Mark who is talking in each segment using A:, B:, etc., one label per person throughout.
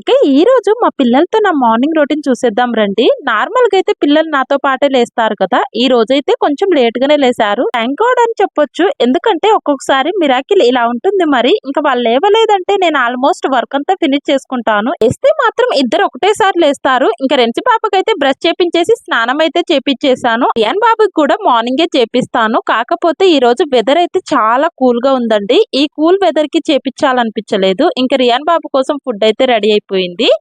A: ఇంకా ఈ రోజు మా పిల్లలతో నా మార్నింగ్ రొటీన్ చూసేద్దాం రండి. నార్మల్గా అయితే పిల్లలు నాతో పాటే లేస్తారు కదా. ఈ రోజు అయితే కొంచెం లేట్ గానే లేసారు థ్యాంక్ గాడ్ అని చెప్పొచ్చు. ఎందుకంటే ఒక్కొక్కసారి మిరాకిల్ ఇలా ఉంటుంది మరి. ఇంకా వాళ్ళు లేవలేదంటే నేను ఆల్మోస్ట్ వర్క్ అంతా ఫినిష్ చేసుకుంటాను. వేస్తే మాత్రం ఇద్దరు ఒకటేసారి లేస్తారు. ఇంకా రెంచి పాపకైతే బ్రష్ చేపించేసి స్నానం అయితే చేపించేసాను రియాన్ బాబుకి కూడా మార్నింగే చేపిస్తాను. కాకపోతే ఈ రోజు వెదర్ అయితే చాలా కూల్గా ఉందండి. ఈ కూల్ వెదర్కి చేపించాలనిపించలేదు. ఇంకా రియాన్ బాబు కోసం ఫుడ్ అయితే రెడీ అయిపోయింది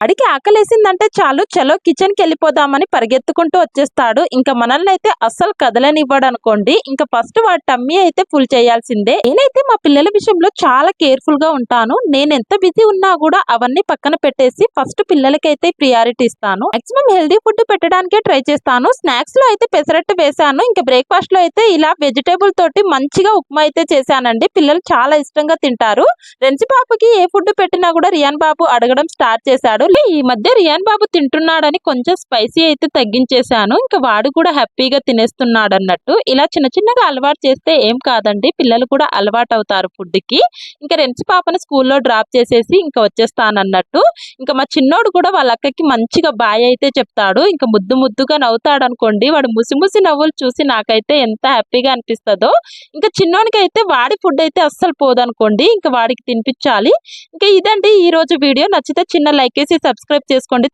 A: అడిగి ఆకలేసిందంటే చాలు చలో కిచెన్కి వెళ్ళిపోదామని పరిగెత్తుకుంటూ వచ్చేస్తాడు. ఇంకా మనల్ని అయితే అస్సలు కదలనివ్వడు అనుకోండి ఇంకా ఫస్ట్ వాడి టమ్మీ అయితే ఫుల్ చేయాల్సిందే. నేనైతే మా పిల్లల విషయంలో చాలా కేర్ఫుల్గా ఉంటాను. నేను ఎంత బిజీ ఉన్నా కూడా అవన్నీ పక్కన పెట్టేసి ఫస్ట్ పిల్లలకైతే ప్రియారిటీ ఇస్తాను. మాక్సిమం హెల్దీ ఫుడ్ పెట్టడానికే ట్రై చేస్తాను. స్నాక్స్లో అయితే పెసరట్టు వేసాను ఇంకా బ్రేక్ఫాస్ట్లో అయితే ఇలా వెజిటేబుల్ తోటి మంచిగా ఉప్మా అయితే చేశానండి. పిల్లలు చాలా ఇష్టంగా తింటారు. రెంచి పాపకి ఏ ఫుడ్ పెట్టినా కూడా రియాన్ బాబు అడగడం స్టార్ట్ చేశాడు. ఈ మధ్య రియాన్ బాబు తింటున్నాడని కొంచెం స్పైసీ అయితే తగ్గించేశాను. ఇంకా వాడు కూడా హ్యాపీగా తినేస్తున్నాడు అన్నట్టు ఇలా చిన్న చిన్నగా అలవాటు చేస్తే ఏం కాదండి. పిల్లలు కూడా అలవాటు అవుతారు ఫుడ్కి ఇంకా రెంచి పాపని స్కూల్లో డ్రాప్ చేసేసి ఇంకా వచ్చేస్తాను అన్నట్టు ఇంకా మా చిన్నోడు కూడా వాళ్ళ అక్కకి మంచిగా బాయ్ అయితే చెప్తాడు. ఇంకా ముద్దు ముద్దుగా నవ్వుతాడు అనుకోండి వాడు ముసి ముసి నవ్వులు చూసి నాకైతే ఎంత హ్యాపీగా అనిపిస్తుందో. ఇంకా చిన్నోనికి అయితే వాడి ఫుడ్ అయితే అస్సలు పోదనుకోండి. ఇంకా వాడికి తినిపించాలి. ఇంకా ఇదండి ఈ రోజు వీడియో. నచ్చితే చిన్న లైక్ చేసి సబ్స్క్రైబ్ చేసుకోండి.